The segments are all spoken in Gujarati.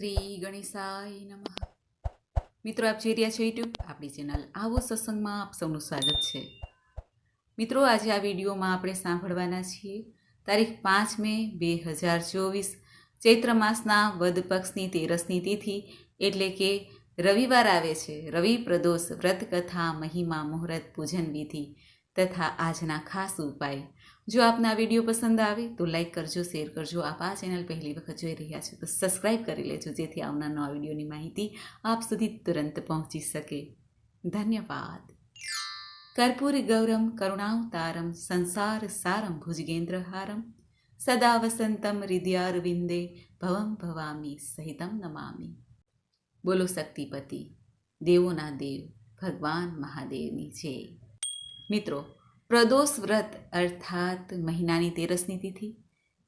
શ્રી ગણેશાય નમઃ. મિત્રો, આપ જોઈ રહ્યા છો યુટ્યુબ આપણી ચેનલ આવો સત્સંગમાં આપ સૌનું સ્વાગત છે. મિત્રો, આજે આ વિડીયોમાં આપણે સાંભળવાના છીએ તારીખ પાંચ મે બે હજાર ચોવીસ, ચૈત્ર માસના વદ પક્ષની તેરસની તિથિ, એટલે કે રવિવાર આવે છે. રવિ, પ્રદોષ, વ્રત, કથા, મહિમા, મુહૂર્ત, પૂજન વિધિ તથા આજના ખાસ ઉપાય. જો આપને વીડિયો પસંદ આવે તો લાઈક કરજો, શેર કરજો. આપ આ ચેનલ પહેલી વખત જોઈ રહ્યા છો તો સબસ્ક્રાઈબ કરી લેજો, જેથી આવનાર નવા વિડીયોની માહિતી આપ સુધી તુરંત પહોંચી શકે. ધન્યવાદ. કર્પૂર ગૌરમ કરુણાવતારમ સંસાર સારમ ભુજગેન્દ્રહારમ. સદા વસંતમ હૃદયારવિંદે ભવમ ભવામી સહિતમ નમામી. બોલો શક્તિપતિ, દેવોના દેવ, ભગવાન મહાદેવની જય. મિત્રો પ્રદોષ વ્રત અર્થાત મહિનાની તેરસની તિથિ,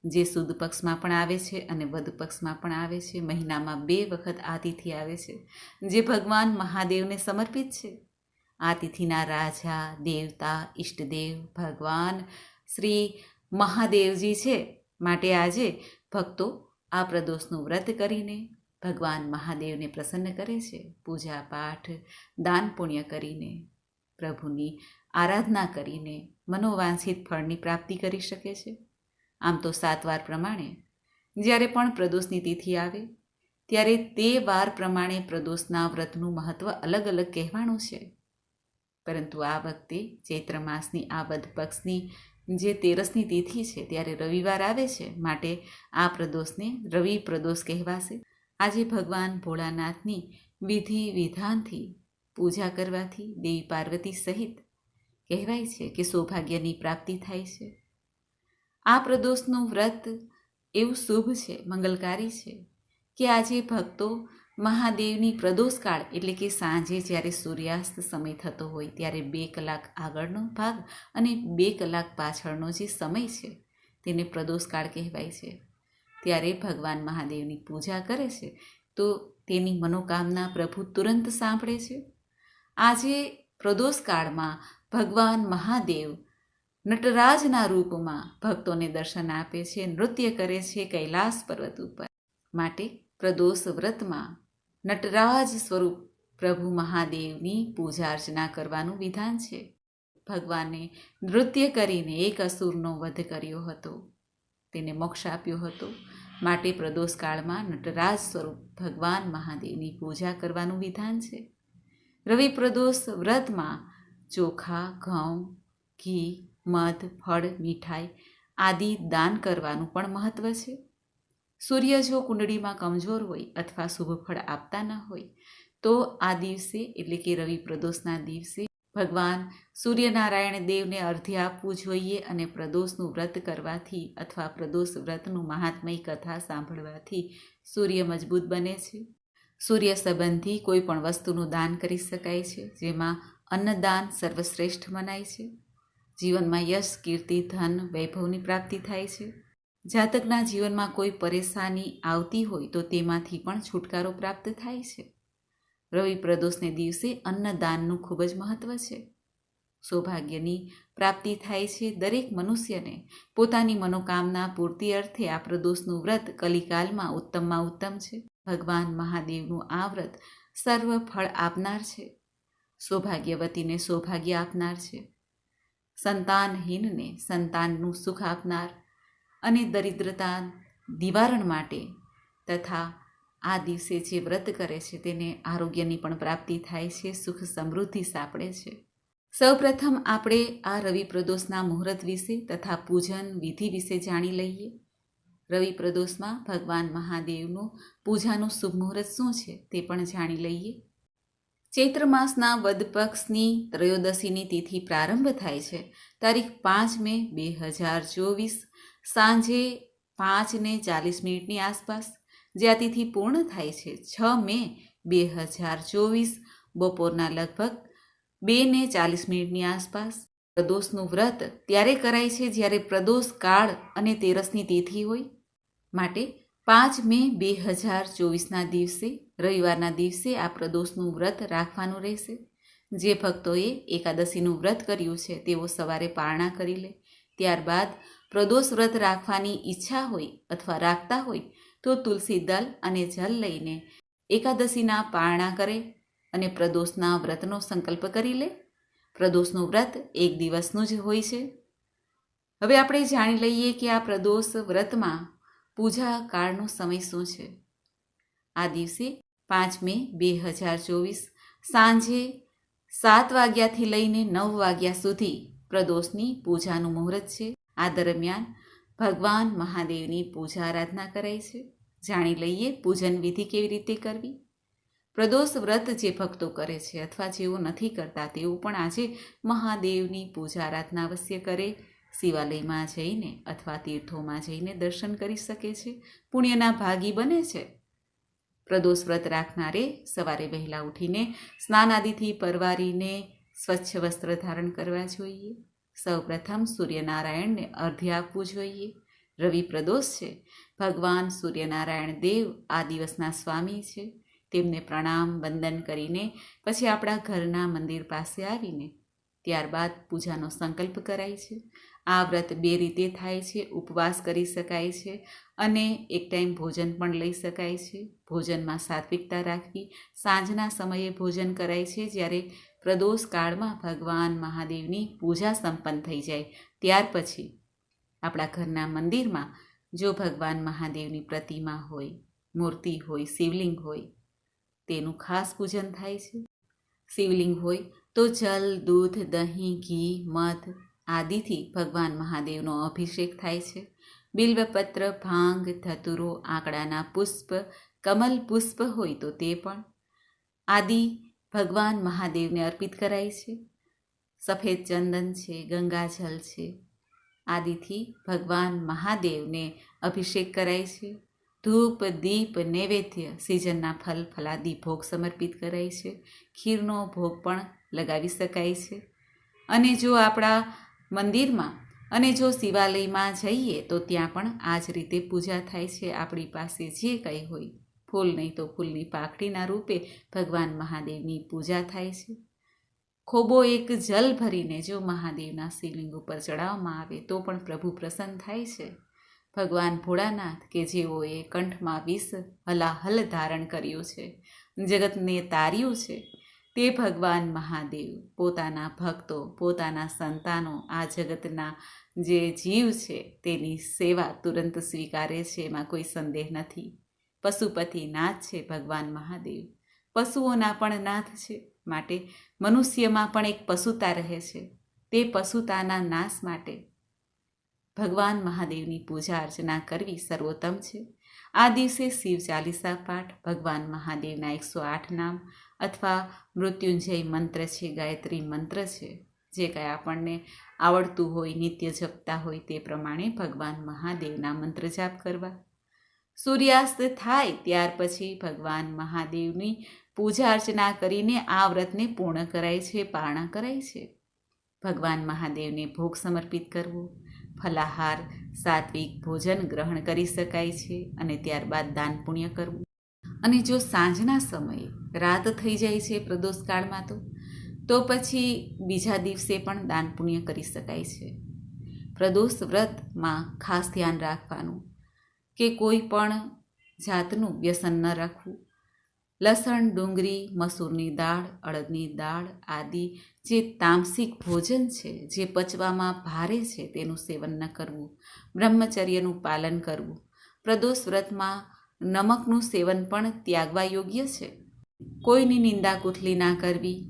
જે સુદ પક્ષમાં પણ આવે છે અને વધ પક્ષમાં પણ આવે છે. મહિનામાં બે વખત આ તિથિ આવે છે, જે ભગવાન મહાદેવને સમર્પિત છે. આ તિથિના રાજા, દેવતા, ઈષ્ટદેવ, ભગવાન શ્રી મહાદેવજી છે. માટે આજે ભક્તો આ પ્રદોષનું વ્રત કરીને ભગવાન મહાદેવને પ્રસન્ન કરે છે. પૂજા પાઠ દાન પુણ્ય કરીને પ્રભુની આરાધના કરીને મનોવાંછિત ફળની પ્રાપ્તિ કરી શકે છે? આમ તો સાત વાર પ્રમાણે જ્યારે પણ પ્રદોષની તિથિ આવે, ત્યારે તે વાર પ્રમાણે પ્રદોષના વ્રતનું મહત્ત્વ અલગ અલગ કહેવાનું છે. પરંતુ આ વખતે ચૈત્ર માસની આ વધ પક્ષની જે તેરસની તિથિ છે ત્યારે રવિવાર આવે છે માટે આ પ્રદોષને રવિ પ્રદોષ કહેવાશે. આજે ભગવાન ભોળાનાથની વિધિ વિધાનથી પૂજા કરવાથી દેવી પાર્વતી સહિત કહેવાય છે કે સૌભાગ્યની પ્રાપ્તિ થાય છે. આ પ્રદોષનું વ્રત એવું શુભ છે, મંગલકારી છે કે આજે ભક્તો મહાદેવની પ્રદોષકાળ એટલે કે સાંજે જ્યારે સૂર્યાસ્ત સમય થતો હોય ત્યારે બે કલાક આગળનો ભાગ અને બે કલાક પાછળનો જે સમય છે તેને પ્રદોષકાળ કહેવાય છે. ત્યારે ભગવાન મહાદેવની પૂજા કરે છે તો તેની મનોકામના પ્રભુ તુરંત સાંભળે છે આજે પ્રદોષકાળમાં ભગવાન મહાદેવ નટરાજના રૂપમાં ભક્તોને દર્શન આપે છે, નૃત્ય કરે છે કૈલાસ પર્વત ઉપર. માટે પ્રદોષ વ્રતમાં નટરાજ સ્વરૂપ પ્રભુ મહાદેવની પૂજા અર્ચના કરવાનું વિધાન છે. ભગવાને નૃત્ય કરીને એક અસુરનો વધ કર્યો હતો. તેને મોક્ષ આપ્યો હતો. માટે પ્રદોષકાળમાં નટરાજ સ્વરૂપ ભગવાન મહાદેવની પૂજા કરવાનું વિધાન છે. રવિ પ્રદોષ વ્રતમાં ચોખા, ઘઉં, ઘી, મધ, ફળ, મીઠાઈ આદિ દાન કરવાનું પણ મહત્ત્વ છે. સૂર્ય જો કુંડળીમાં કમજોર હોય અથવા શુભ ફળ આપતા ન હોય, તો આ દિવસે એટલે કે રવિ પ્રદોષના દિવસે ભગવાન સૂર્યનારાયણ દેવને અર્ધ્ય આપવું જોઈએ અને પ્રદોષનું વ્રત કરવાથી અથવા પ્રદોષ વ્રતનું મહાત્મય કથા સાંભળવાથી સૂર્ય મજબૂત બને છે. સૂર્ય સંબંધી કોઈ પણ વસ્તુનું દાન કરી શકાય છે, જેમાં અન્નદાન સર્વશ્રેષ્ઠ મનાય છે. જીવનમાં યશ, કીર્તિ, ધન, વૈભવની પ્રાપ્તિ થાય છે. જાતકના જીવનમાં કોઈ પરેશાની આવતી હોય તો તેમાંથી પણ છુટકારો પ્રાપ્ત થાય છે. રવિ પ્રદોષને દિવસે અન્નદાનનું ખૂબ જ મહત્ત્વ છે. સૌભાગ્યની પ્રાપ્તિ થાય છે દરેક મનુષ્યને. પોતાની મનોકામના પૂર્તિ અર્થે આ પ્રદોષનું વ્રત કલિકાલમાં ઉત્તમમાં ઉત્તમ છે. ભગવાન મહાદેવનું આ વ્રત સર્વ ફળ આપનાર છે. સૌભાગ્યવતીને સૌભાગ્ય આપનાર છે. સંતાનહીનને સંતાનનું સુખ આપનાર અને દરિદ્રતા નિવારણ માટે તથા આ દિવસે જે વ્રત કરે છે તેને આરોગ્યની પણ પ્રાપ્તિ થાય છે, સુખ સમૃદ્ધિ સાંપડે છે. સૌપ્રથમ આપણે આ રવિ પ્રદોષના મુહૂર્ત વિશે તથા પૂજન વિધિ વિશે જાણી લઈએ. રવિ પ્રદોષમાં ભગવાન મહાદેવનું પૂજાનું શુભ મુહૂર્ત શું છે તે પણ જાણી લઈએ. ચૈત્ર માસના વદ પક્ષની ત્રયોદશીની તિથિ પ્રારંભ થાય છે. તારીખ પાંચ મે બે હજાર ચોવીસ, સાંજે પાંચ ને ચાલીસ મિનિટની આસપાસ, જે આ તિથિ પૂર્ણ થાય છે, છ મે બે હજાર ચોવીસ, બપોરના લગભગ બે ને ચાલીસ મિનિટની આસપાસ. પ્રદોષનું વ્રત ત્યારે કરાય છે જ્યારે પ્રદોષ કાળ અને તેરસની તિથિ હોય. માટે પાંચ મે બે હજાર ચોવીસના દિવસે, રવિવારના દિવસે આ પ્રદોષનું વ્રત રાખવાનું રહેશે. જે ભક્તોએ એકાદશીનું વ્રત કર્યું છે, તેઓ સવારે પારણા કરી લે. ત્યારબાદ પ્રદોષ વ્રત રાખવાની ઈચ્છા હોય અથવા રાખતા હોય, તો તુલસી દલ અને જલ લઈને એકાદશીના પારણા કરે અને પ્રદોષના વ્રતનો સંકલ્પ કરી લે. પ્રદોષનું વ્રત એક દિવસનું જ હોય છે. હવે આપણે જાણી લઈએ કે આ પ્રદોષ વ્રતમાં પૂજા કાળનો સમય શું છે? આ દિવસે પાંચ મે બે હજાર ચોવીસ સાંજે સાત વાગ્યાથી લઈને નવ વાગ્યા સુધી પ્રદોષની પૂજાનું મુહૂર્ત છે. આ દરમિયાન ભગવાન મહાદેવની પૂજા આરાધના કરાય છે. જાણી લઈએ પૂજન વિધિ કેવી રીતે કરવી? પ્રદોષ વ્રત જે ભક્તો કરે છે અથવા જેઓ નથી કરતા તેઓ પણ આજે મહાદેવની પૂજા આરાધના અવશ્ય કરે શિવાલયમાં જઈને અથવા તીર્થોમાં જઈને દર્શન કરી શકે છે. પુણ્યના ભાગી બને છે. પ્રદોષ વ્રત રાખનારે સવારે વહેલા ઉઠીને સ્નાન આદિથી પરવારીને સ્વચ્છ વસ્ત્ર ધારણ કરવા જોઈએ. સૌપ્રથમ સૂર્યનારાયણને અર્ધ્ય આપવું જોઈએ. રવિ પ્રદોષ છે. ભગવાન સૂર્યનારાયણ દેવ આ દિવસના સ્વામી છે. તેમને પ્રણામ, વંદન કરીને પછી આપણા ઘરના મંદિર પાસે આવીને ત્યારબાદ પૂજાનો સંકલ્પ કરાય છે. આ વ્રત બે રીતે થાય છે. ઉપવાસ કરી શકાય છે અને એક ટાઈમ ભોજન પણ લઈ શકાય છે. ભોજનમાં સાત્વિકતા રાખવી. સાંજના સમયે ભોજન કરાય છે. જ્યારે પ્રદોષ કાળમાં ભગવાન મહાદેવની પૂજા સંપન્ન થઈ જાય. ત્યાર પછી આપણા ઘરના મંદિરમાં જો ભગવાન મહાદેવની પ્રતિમા હોય, મૂર્તિ હોય, શિવલિંગ હોય, તેનું ખાસ પૂજન થાય છે. શિવલિંગ હોય તો જલ, દૂધ, દહીં, ઘી, મધ આદિથી ભગવાન મહાદેવનો અભિષેક થાય છે. બિલ્વપત્ર, ભાંગ, ધતુરો, આંકડાના પુષ્પ, કમલ પુષ્પ હોય તો તે પણ આદિ ભગવાન મહાદેવને અર્પિત કરાય છે. સફેદ ચંદન છે ગંગાજલ છે, આદિથી ભગવાન મહાદેવને અભિષેક કરાય છે. ધૂપ, દીપ, નૈવેદ્ય, સિઝનના ફલ, ફલાદી ભોગ સમર્પિત કરાય છે. ખીરનો ભોગ પણ લગાવી શકાય છે. અને જો આપણા મંદિરમાં અને જો શિવાલયમાં જઈએ તો ત્યાં પણ આ જ રીતે પૂજા થાય છે. આપણી પાસે જે કંઈ હોય, ફૂલ નહીં તો ફૂલની પાખડીના રૂપે ભગવાન મહાદેવની પૂજા થાય છે. ખોબો એક જલ ભરીને જો મહાદેવના શિવલિંગ ઉપર ચડાવવામાં આવે તો પણ પ્રભુ પ્રસન્ન થાય છે. ભગવાન ભોળાનાથ કે જેઓએ કંઠમાં વિષ હલાહલ ધારણ કર્યું છે. જગતને તાર્યું છે તે ભગવાન મહાદેવ, પોતાના ભક્તો, પોતાના સંતાનો, આ જગતના જે જીવ છે, તેની સેવા તુરંત સ્વીકારે છે, એમાં કોઈ સંદેહ નથી. પશુપતિ નાથ છે ભગવાન મહાદેવ. પશુઓના પણ નાથ છે, માટે મનુષ્યમાં પણ એક પશુતા રહે છે. તે પશુતાના નાશ માટે ભગવાન મહાદેવની પૂજા અર્ચના કરવી સર્વોત્તમ છે. આ દિવસે શિવ ચાલીસા પાઠ, ભગવાન મહાદેવના એકસો આઠ નામ અથવા મૃત્યુંજય મંત્ર છે, ગાયત્રી મંત્ર છે, જે કાંઈ આપણને આવડતું હોય, નિત્ય જપતા હોય તે પ્રમાણે ભગવાન મહાદેવના મંત્ર જાપ કરવા. સૂર્યાસ્ત થાય ત્યાર પછી ભગવાન મહાદેવની પૂજા અર્ચના કરીને આ વ્રતને પૂર્ણ કરાય છે, પારણા કરાય છે. ભગવાન મહાદેવને ભોગ સમર્પિત કરવો. ફલાહાર, સાત્વિક ભોજન ગ્રહણ કરી શકાય છે અને ત્યારબાદ દાન પુણ્ય કરવું. અને જો સાંજના સમયે રાત થઈ જાય છે પ્રદોષ કાળમાં તો તો પછી બીજા દિવસે પણ દાન પુણ્ય કરી શકાય છે. પ્રદોષ વ્રતમાં ખાસ ધ્યાન રાખવાનું કે કોઈ પણ જાતનું વ્યસન ન રાખવું. લસણ, ડુંગળી, મસૂરની દાળ, અડદની દાળ આદિ જે તામસિક ભોજન છે, જે પચવામાં ભારે છે તેનું સેવન ન કરવું. બ્રહ્મચર્યનું પાલન કરવું. પ્રદોષ વ્રતમાં નમકનું સેવન પણ ત્યાગવા યોગ્ય છે. કોઈની નિંદા કુથલી ના કરવી.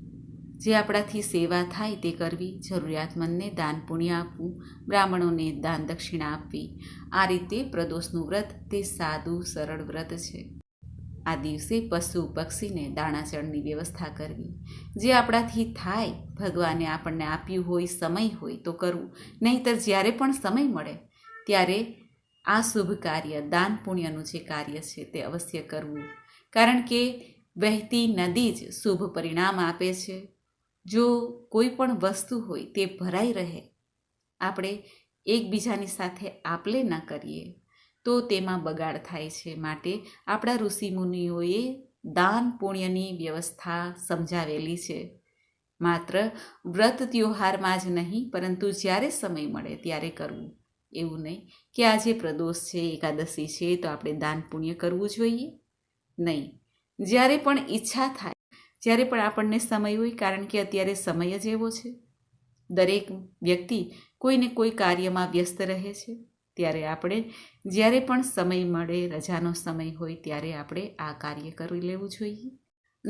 જે આપણાથી સેવા થાય તે કરવી. જરૂરિયાતમંદને દાન પુણ્ય આપવું. બ્રાહ્મણોને દાન દક્ષિણા આપવી. આ રીતે પ્રદોષનું વ્રત તે સાદું, સરળ વ્રત છે. આ દિવસે પશુ પક્ષીને દાણાચળની વ્યવસ્થા કરવી. જે આપણાથી થાય, ભગવાને આપણને આપ્યું હોય, સમય હોય તો કરવું. નહીંતર જ્યારે પણ સમય મળે, ત્યારે આ શુભ કાર્ય, દાન પુણ્યનું જે કાર્ય છે તે અવશ્ય કરવું. કારણ કે વહેતી નદી જ શુભ પરિણામ આપે છે. જો કોઈ પણ વસ્તુ હોય તે ભરાઈ રહે, આપણે એકબીજાની સાથે આપલે ન કરીએ, તો તેમાં બગાડ થાય છે માટે આપણા ઋષિમુનિઓએ દાન પુણ્યની વ્યવસ્થા સમજાવેલી છે. માત્ર વ્રત ત્યોહારમાં જ નહીં, પરંતુ જ્યારે સમય મળે ત્યારે કરવું. એવું નહીં કે આજે પ્રદોષ છે, એકાદશી છે, તો આપણે દાન પુણ્ય કરવું જોઈએ. નહીં. જ્યારે પણ ઈચ્છા થાય, જ્યારે પણ આપણને સમય હોય, કારણ કે અત્યારે સમય જ એવો છે. દરેક વ્યક્તિ કોઈને કોઈ કાર્યમાં વ્યસ્ત રહે છે. ત્યારે આપણે જ્યારે પણ સમય મળે, રજાનો સમય હોય, ત્યારે આપણે આ કાર્ય કરી લેવું જોઈએ.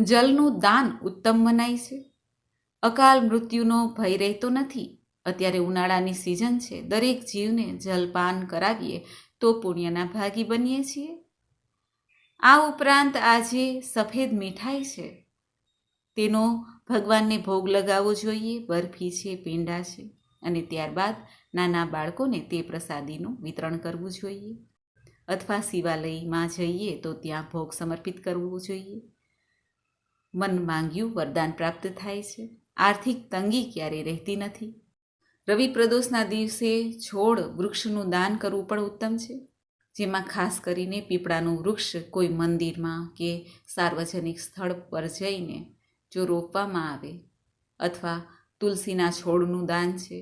જલનું દાન ઉત્તમ મનાય છે. અકાલ મૃત્યુનો ભય રહેતો નથી. અત્યારે ઉનાળાની સિઝન છે. દરેક જીવને જલપાન કરાવીએ તો પુણ્યના ભાગી બનીએ છીએ. આ ઉપરાંત આજે સફેદ મીઠાઈ છે. તેનો ભગવાનને ભોગ લગાવવો જોઈએ, બરફી છે, પેંડા છે અને ત્યારબાદ નાના બાળકોને તે પ્રસાદીનું વિતરણ કરવું જોઈએ. અથવા શિવાલયમાં જઈએ તો ત્યાં ભોગ સમર્પિત કરવું જોઈએ. મન માંગ્યું વરદાન પ્રાપ્ત થાય છે. આર્થિક તંગી ક્યારેય રહેતી નથી. રવિ પ્રદોષના દિવસે છોડ વૃક્ષનું દાન કરવું પણ ઉત્તમ છે. જેમાં ખાસ કરીને પીપળાનું વૃક્ષ કોઈ મંદિરમાં કે સાર્વજનિક સ્થળ પર જઈને જો રોપવામાં આવે અથવા તુલસીના છોડનું દાન છે,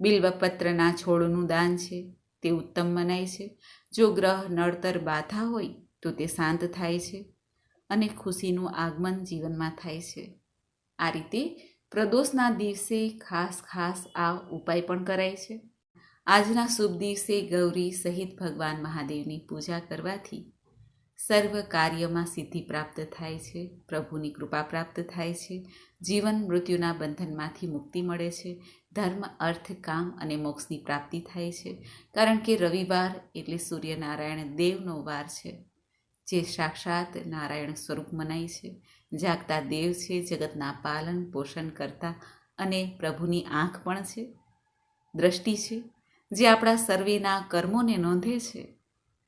બિલ્વપત્રના છોડનું દાન છે, તે ઉત્તમ મનાય છે. જો ગ્રહ નડતર બાધા હોય તો તે શાંત થાય છે અને ખુશીનું આગમન જીવનમાં થાય છે. આ રીતે પ્રદોષના દિવસે ખાસ ખાસ આ ઉપાય પણ કરાય છે. આજના શુભ દિવસે ગૌરી સહિત ભગવાન મહાદેવની પૂજા કરવાથી સર્વ કાર્યમાં સિદ્ધિ પ્રાપ્ત થાય છે, પ્રભુની કૃપા પ્રાપ્ત થાય છે, જીવન મૃત્યુના બંધનમાંથી મુક્તિ મળે છે, ધર્મ, અર્થ, કામ અને મોક્ષની પ્રાપ્તિ થાય છે. કારણ કે રવિવાર એટલે સૂર્યનારાયણ દેવનો વાર છે, જે સાક્ષાત નારાયણ સ્વરૂપ મનાય છે. જાગતા દેવ છે, જગતના પાલન પોષણ કરતા અને પ્રભુની આંખ પણ છે, દ્રષ્ટિ છે જે આપણા સર્વેના કર્મોને નોંધે છે.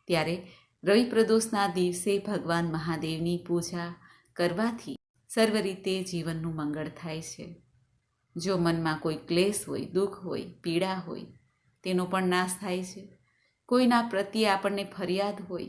ત્યારે રવિ પ્રદોષના દિવસે ભગવાન મહાદેવની પૂજા કરવાથી સર્વ રીતે જીવનનું મંગળ થાય છે. જો મનમાં કોઈ ક્લેશ હોય, દુઃખ હોય, પીડા હોય, તેનો પણ નાશ થાય છે. કોઈના પ્રત્યે આપણને ફરિયાદ હોય,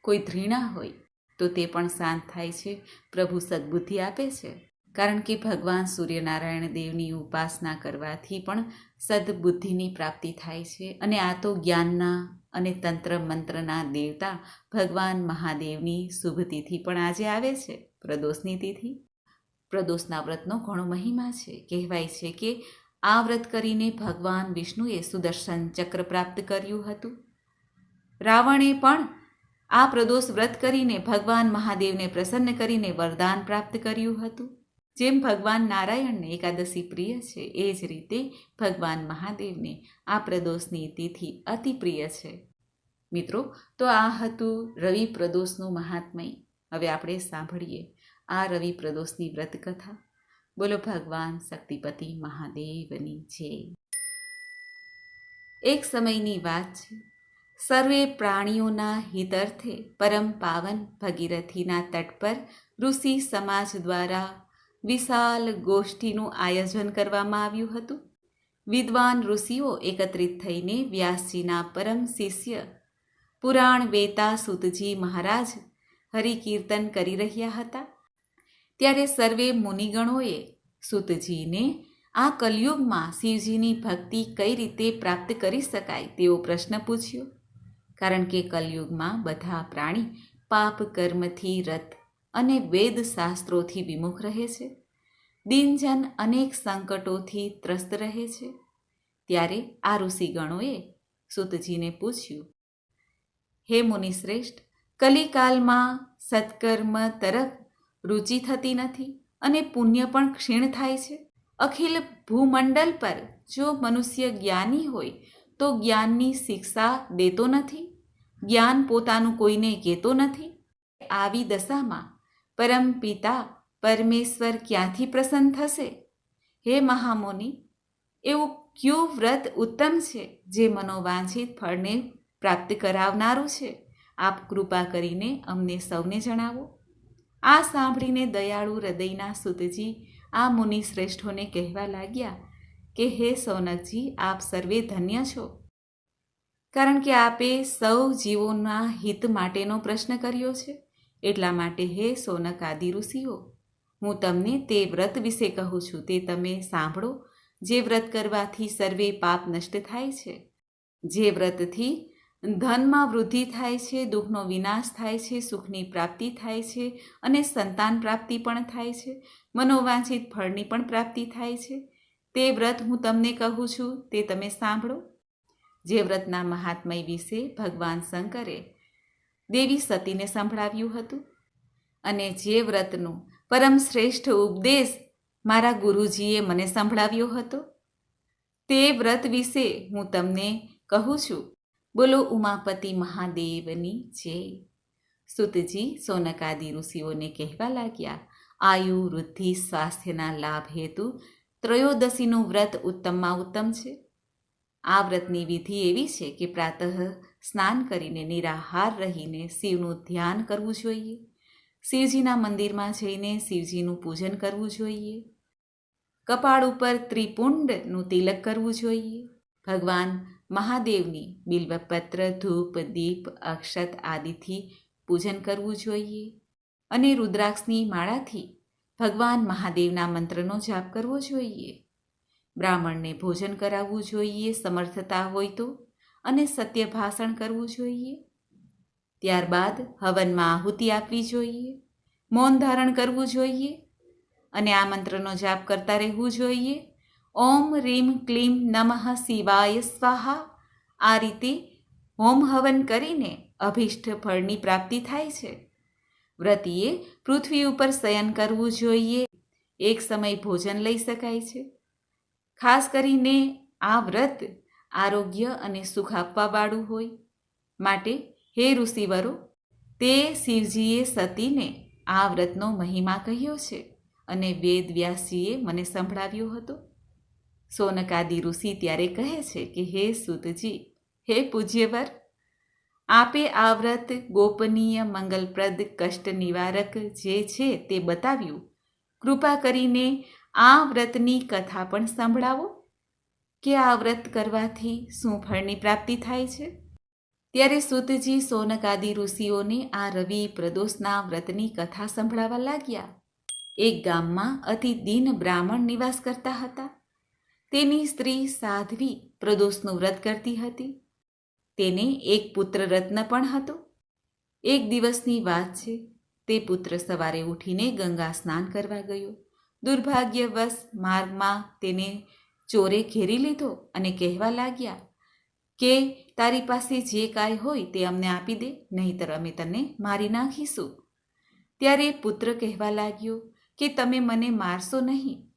કોઈ ધૃણા હોય, તો તે પણ શાંત થાય છે. પ્રભુ સદબુદ્ધિ આપે છે. કારણ કે ભગવાન સૂર્યનારાયણ દેવની ઉપાસના કરવાથી પણ સદબુદ્ધિની પ્રાપ્તિ થાય છે. અને આ તો જ્ઞાનના અને તંત્ર મંત્રના દેવતા ભગવાન મહાદેવની શુભ તિથિ પણ આજે આવે છે, પ્રદોષની તિથિ. પ્રદોષના વ્રતનો ઘણો મહિમા છે. કહેવાય છે કે આ વ્રત કરીને ભગવાન વિષ્ણુએ સુદર્શન ચક્ર પ્રાપ્ત કર્યું હતું. રાવણે પણ આ પ્રદોષ વ્રત કરીને ભગવાન મહાદેવને પ્રસન્ન કરીને વરદાન પ્રાપ્ત કર્યું હતું. જેમ ભગવાન નારાયણને એકાદશી પ્રિય છે, એ જ રીતે ભગવાન મહાદેવને આ પ્રદોષની તિથિ અતિ પ્રિય છે. મિત્રો, તો આ હતું રવિ પ્રદોષનું મહાત્મય. હવે આપણે સાંભળીએ આ રવિ પ્રદોષની વ્રત કથા બોલો, ભગવાન શક્તિપતિ મહાદેવની જય. એક સમયની વાત છે. સર્વે પ્રાણીઓના હિતર્થે પરમ પાવન ભગીરથીના તટ પર ઋષિ સમાજ દ્વારા વિશાલ ગોષ્ઠીનું આયોજન કરવામાં આવ્યું હતું. વિદ્વાન ઋષિઓ એકત્રિત થઈને વ્યાસજીના પરમ શિષ્ય પુરાણ વેતા સુતજી મહારાજ હરિકીર્તન કરી રહ્યા હતા. ત્યારે સર્વે મુનિગણોએ સુતજીને આ કલયુગમાં શિવજીની ભક્તિ કઈ રીતે પ્રાપ્ત કરી શકાય તેવો પ્રશ્ન પૂછ્યો. કારણ કે કલયુગમાં બધા પ્રાણી પાપ કર્મથી રત અને વેદ શાસ્ત્રોથી વિમુખ રહે છે. દિનજન અનેક સંકટોથી ત્રસ્ત રહે છે. ત્યારે આ ઋષિગણોએ સુતજીને પૂછ્યું, હે મુનિશ્રેષ્ઠ, કલિકાલમાં સત્કર્મ તરફ રુચિ થતી નથી અને પુણ્ય પણ ક્ષીણ થાય છે? અખિલ ભૂમંડળ પર જો મનુષ્ય જ્ઞાની હોય, તો જ્ઞાનની શિક્ષા દેતો નથી? જ્ઞાન પોતાનું કોઈને કહેતો નથી? આવી દશામાં પરમ પિતા પરમેશ્વર ક્યાંથી પ્રસન્ન થશે? હે મહામુનિ, એવું ક્યું વ્રત ઉત્તમ છે જે મનોવાંછિત ફળને પ્રાપ્ત કરાવનારું છે? આપ કૃપા કરીને અમને સૌને જણાવો. આ સાંભળીને દયાળુ હૃદયના સુતજી આ મુનિ શ્રેષ્ઠોને કહેવા લાગ્યા કે, હે સૌનકજી, આપ સર્વે ધન્ય છો. કારણ કે આપે સૌ જીવોના હિત માટેનો પ્રશ્ન કર્યો છે. એટલા માટે હે સોનક આદિ ઋષિઓ, હું તમને તે વ્રત વિશે કહું છું, તે તમે સાંભળો. જે વ્રત કરવાથી સર્વે પાપ નષ્ટ થાય છે. જે વ્રતથી ધનમાં વૃદ્ધિ થાય છે, દુઃખનો વિનાશ થાય છે, સુખની પ્રાપ્તિ થાય છે અને સંતાન પ્રાપ્તિ પણ થાય છે. મનોવાંછિત ફળની પણ પ્રાપ્તિ થાય છે. તે વ્રત હું તમને કહું છું, તે તમે સાંભળો. જે વ્રતના મહાત્મય વિશે ભગવાન શંકરે દેવી સતીને સંભળાવ્યું હતું. અને જે વ્રતનું પરમ શ્રેષ્ઠ ઉપદેશ મારા ગુરુજીએ મને સંભળાવ્યો હતો, તે વ્રત વિશે હું તમને કહું છું. બોલો, ઉમાપતિ મહાદેવની જય. સુતજી, સોનકાદી ઋષિઓને કહેવા લાગ્યા, આયુ વૃદ્ધિ સ્વાસ્થ્યના લાભ હેતુ ત્રયોદશીનું વ્રત ઉત્તમમાં ઉત્તમ છે. આ વ્રતની વિધિ એવી છે કે પ્રાતઃ સ્નાન કરીને નિરાહાર રહીને શિવનું ધ્યાન કરવું જોઈએ. શિવજીના મંદિરમાં જઈને શિવજીનું પૂજન કરવું જોઈએ. કપાળ ઉપર ત્રિપુંડનું તિલક કરવું જોઈએ. ભગવાન મહાદેવની બિલ્વપત્ર, ધૂપ, દીપ, અક્ષત આદિથી પૂજન કરવું જોઈએ. અને રુદ્રાક્ષની માળાથી ભગવાન મહાદેવના મંત્રનો જાપ કરવો જોઈએ. બ્રાહ્મણને ભોજન કરાવવું જોઈએ, સમર્થતા હોય તો અને સત્ય ભાષણ કરવું જોઈએ. ત્યારબાદ હવનમાં આહુતિ આપવી જોઈએ. મૌન ધારણ કરવું જોઈએ. અને આ મંત્રનો જાપ કરતા રહેવું જોઈએ. ઓમ રીમ ક્લીમ નમઃ શિવાય સ્વાહા. આ રીતે હોમ હવન કરીને અભિષ્ટ ફળની પ્રાપ્તિ થાય છે. વ્રતીએ પૃથ્વી ઉપર શયન કરવું જોઈએ. એક સમય ભોજન લઈ શકાય છે. ખાસ કરીને આ વ્રત આરોગ્ય અને સુખ આપવાવાળું હોય. માટે હે ઋષિવરો, તે શિવજીએ સતીને આ વ્રતનો મહિમા કહ્યો છે અને વેદ વ્યાસજીએ મને સંભળાવ્યો હતો. સોનકાદી ઋષિ ત્યારે કહે છે કે, હે સુતજી, હે પૂજ્યવર, આપે આ વ્રત ગોપનીય મંગલપ્રદ કષ્ટ નિવારક જે છે તે બતાવ્યું. કૃપા કરીને આ વ્રતની કથા પણ સંભળાવો. કે આ વ્રત કરવાથી શું ફળની પ્રાપ્તિ થાય છે? ત્યારે સુતજી આદિ ઋષિઓને આ રવિ પ્રદોષના વ્રતની કથા સંભળાવા લાગ્યા. એક ગામમાં અતિ દીન બ્રાહ્મણ નિવાસ કરતા હતા. તેની સ્ત્રી સાધ્વી પ્રદોષનું વ્રત કરતી હતી. તેને એક પુત્ર રત્ન પણ હતો. એક દિવસની વાત છે, તે પુત્ર સવારે ઉઠીને ગંગા સ્નાન કરવા ગયો. દુર્ભાગ્યવશ માર્ગમાં તેને ચોરે ઘેરી લીધો અને કહેવા લાગ્યા, કે તારી પાસે જે કાંઈ હોય તે અમને આપી દે, નહીંતર અમે તને મારી નાખીશું. ત્યારે પુત્ર કહેવા લાગ્યો, કે તમે મને મારશો નહીં.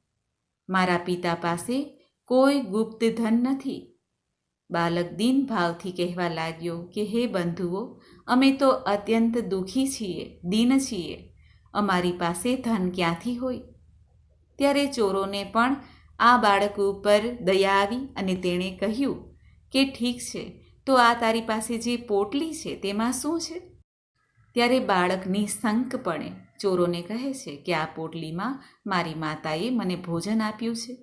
મારા પિતા પાસે કોઈ ગુપ્ત ધન નથી. બાલક દિન ભાવથી કહેવા લાગ્યો, કે હે બંધુઓ, અમે તો અત્યંત દુઃખી છીએ, દીન છીએ. અમારી પાસે ધન ક્યાંથી હોય? ત્યારે ચોરોને પણ આ બાળક ઉપર દયા આવી અને તેણે કહ્યું, કે ઠીક છે, તો આ તારી પાસે જે પોટલી છે તેમાં શું છે? ત્યારે બાળક નિશંકપણે ચોરોને કહે છે કે, આ પોટલીમાં મારી માતાએ મને ભોજન આપ્યું છે.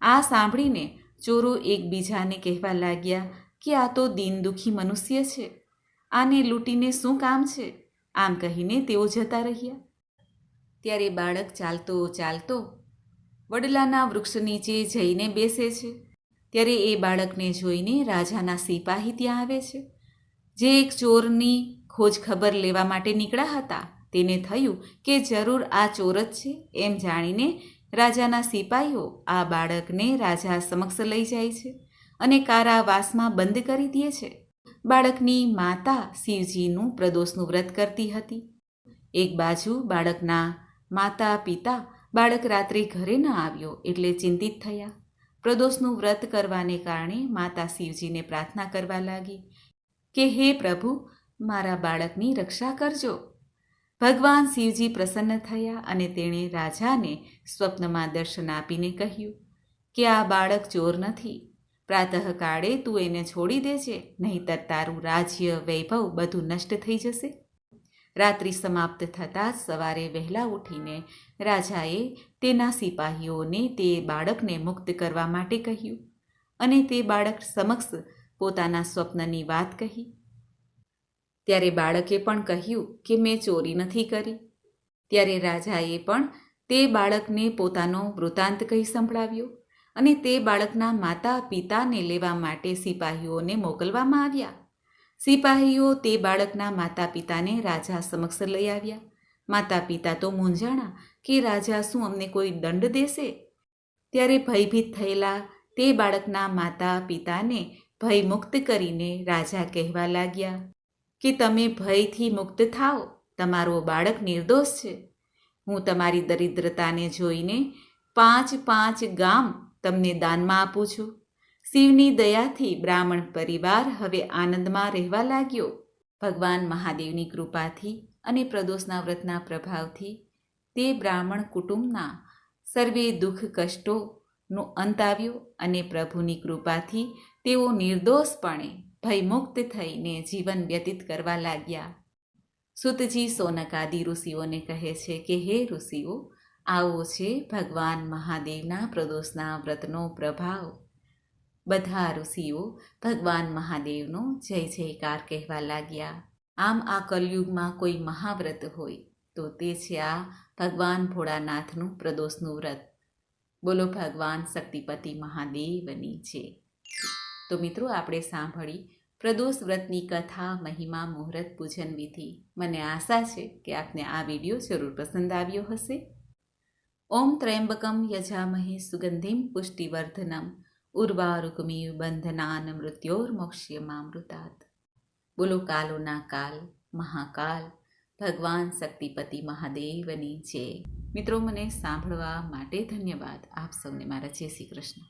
આ સાંભળીને ચોરો એકબીજાને કહેવા લાગ્યા કે, આ તો દીન દુઃખી મનુષ્ય છે. આને લૂંટીને શું કામ છે? આમ કહીને તેઓ જતા રહ્યા. ત્યારે બાળક ચાલતો ચાલતો વડલાના વૃક્ષ નીચે જઈને બેસે છે. ત્યારે એ બાળકને જોઈને રાજાના સિપાહી ત્યાં આવે છે. જે એક ચોરની ખોજ ખબર લેવા માટે નીકળ્યા હતા, તેને થયું કે જરૂર આ ચોર જ છે એમ જાણીને રાજાના સિપાહીઓ આ બાળકને રાજા સમક્ષ લઈ જાય છે અને કારાવાસમાં બંધ કરી દે છે. બાળકની માતા શિવજીનું પ્રદોષનું વ્રત કરતી હતી. એક બાજુ બાળકના માતા પિતા બાળક રાત્રે ઘરે ન આવ્યો એટલે ચિંતિત થયા. પ્રદોષનું વ્રત કરવાને કારણે માતા શિવજીને પ્રાર્થના કરવા લાગી કે, હે પ્રભુ, મારા બાળકની રક્ષા કરજો. ભગવાન શિવજી પ્રસન્ન થયા અને તેણે રાજાને સ્વપ્નમાં દર્શન આપીને કહ્યું કે, આ બાળક ચોર નથી. પ્રાતઃકાળે તું એને છોડી દેજે, નહીંતર તારું રાજ્ય, વૈભવ બધું નષ્ટ થઈ જશે. રાત્રિ સમાપ્ત થતાં સવારે વહેલા ઉઠીને રાજાએ તેના સિપાહીઓને તે બાળકને મુક્ત કરવા માટે કહ્યું અને તે બાળક સમક્ષ પોતાના સ્વપ્નની વાત કહી. ત્યારે બાળકે પણ કહ્યું કે મેં ચોરી નથી કરી. ત્યારે રાજાએ પણ તે બાળકને પોતાનો વૃત્તાંત કહી સંભળાવ્યો અને તે બાળકના માતા પિતાને લેવા માટે સિપાહીઓને મોકલવામાં આવ્યા. સિપાહીઓ તે બાળકના માતા પિતાને રાજા સમક્ષ લઈ આવ્યા. માતા પિતા તો મૂંઝાણા કે રાજા શું અમને કોઈ દંડ દેશે? ત્યારે ભયભીત થયેલા તે બાળકના માતા પિતાને ભયમુક્ત કરીને રાજા કહેવા લાગ્યા કે તમે ભયથી મુક્ત થાઓ, તમારો બાળક નિર્દોષ છે. હું તમારી દરિદ્રતાને જોઈને પાંચ પાંચ ગામ તમને દાનમાં આપું છું. શિવની દયાથી બ્રાહ્મણ પરિવાર હવે આનંદમાં રહેવા લાગ્યો. ભગવાન મહાદેવની કૃપાથી અને પ્રદોષના વ્રતના પ્રભાવથી તે બ્રાહ્મણ કુટુંબના સર્વે દુઃખ કષ્ટોનો અંત આવ્યો અને પ્રભુની કૃપાથી તેઓ નિર્દોષપણે ભયમુક્ત થઈને જીવન વ્યતીત કરવા લાગ્યા. સુતજી સોનકાદી ઋષિઓને કહે છે કે, હે ઋષિઓ, આવો છે ભગવાન મહાદેવના પ્રદોષના વ્રતનો પ્રભાવ. બધા ઋષિઓ ભગવાન મહાદેવનો જય જયકાર કહેવા લાગ્યા. આમ આ કલયુગમાં કોઈ મહાવ્રત હોય તો તે છે આ ભગવાન ભોળાનાથનું પ્રદોષનું વ્રત. બોલો ભગવાન શક્તિપતિ મહાદેવની છે તો મિત્રો આપણે સાંભળી પ્રદોષ વ્રતની કથા, મહિમા, મુહૂર્ત, પૂજન વિધિ. મને આશા છે કે આપને આ વીડિયો જરૂર પસંદ આવ્યો હશે. ઓમ ત્રયંબકમ યજામહે સુગંધિમ પુષ્ટિવર્ધનમ. ઉર્વારુકમિવ બંધનાન મૃત્યોર્મોક્ષ્યમામૃતાત બોલો કાલોના કાલ, મહાકાલ, ભગવાન શક્તિપતિ મહાદેવની છે મિત્રો, મને સાંભળવા માટે ધન્યવાદ. આપ સૌને મારા જય શ્રી કૃષ્ણ.